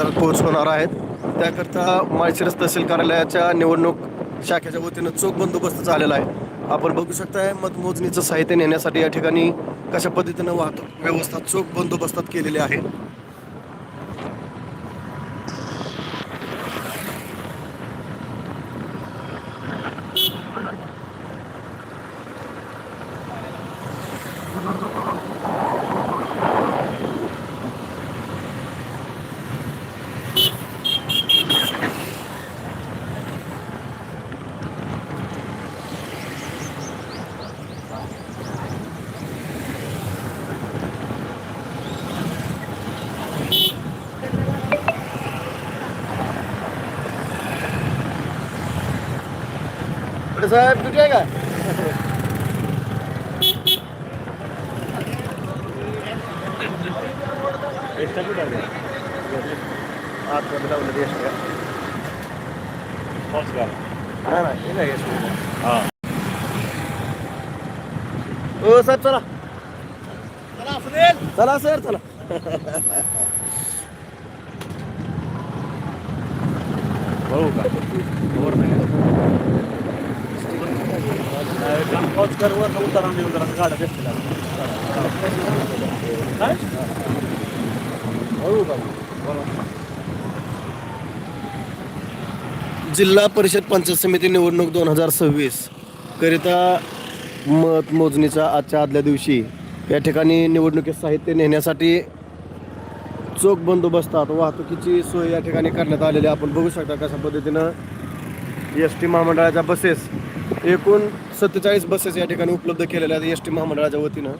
केंद्रात पोहोचवणार आहेत. त्याकरता माळशिरस तहसील कार्यालयाच्या निवडणूक शाखेच्या वतीनं चोख बंदोबस्त झालेला आहे. आपण बघू शकताय मतमोजणीचं साहित्य नेण्यासाठी या ठिकाणी कशा पद्धतीनं वाहतूक व्यवस्था चोख बंदोबस्तात केलेली आहे. साहेब कुठे आहे का चला. लावलं चला सर चला. हो का. नाही extra. हो जिल्हा परिषद पंचायत समिती निवडणूक दोन हजार सव्वीस करिता मत मोजणीचा आजच्या आदल्या दिवशी या ठिकाणी निवडणुकीत साहित्य नेण्यासाठी चोख बंदोबस्तात वाहतुकीची सोय या ठिकाणी करण्यात आलेली आपण बघू शकता कशा पद्धतीनं एस टी महामंडळाच्या बसेस एकूण सत्तेचाळीस बसेस या ठिकाणी उपलब्ध केलेल्या आहेत एस टी महामंडळाच्या वतीनं.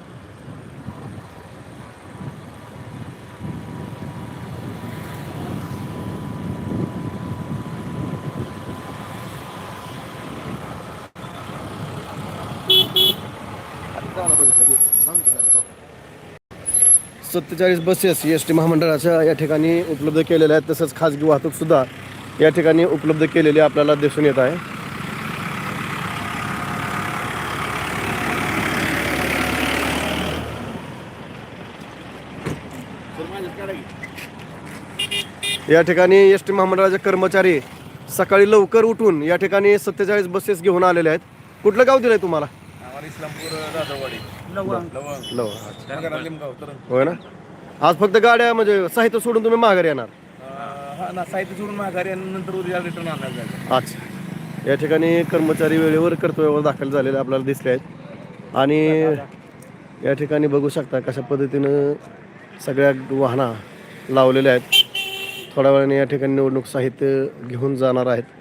सत्तेचाळीस बसेस एस टी महामंडळाच्या या ठिकाणी उपलब्ध केलेल्या आहेत. तसंच खाजगी वाहतूक सुद्धा या ठिकाणी उपलब्ध केलेली आपल्याला दिसून येत आहे. या ठिकाणी एस टी महामंडळाचे कर्मचारी सकाळी लवकर उठून या ठिकाणी सत्तेचाळीस बसेस घेऊन आलेले आहेत. कुठलं गाव दिलंय तुम्हाला? होय ना? आज फक्त गाड्या म्हणजे साहित्य सोडून तुम्ही माघारी येणार. हा ना साहित्य सोडून माघारी आणि नंतर उद्या रिटर्न आणणार जायचं. अच्छा. या ठिकाणी कर्मचारी वेळेवर कर्तव्यावर दाखल झालेले आपल्याला दिसले आहेत. आणि या ठिकाणी बघू शकता कशा पद्धतीनं सगळ्या वाहना लावलेल्या आहेत. थोड्या वेळाने या ठिकाणी निवडणूक साहित्य घेऊन जाणार आहेत.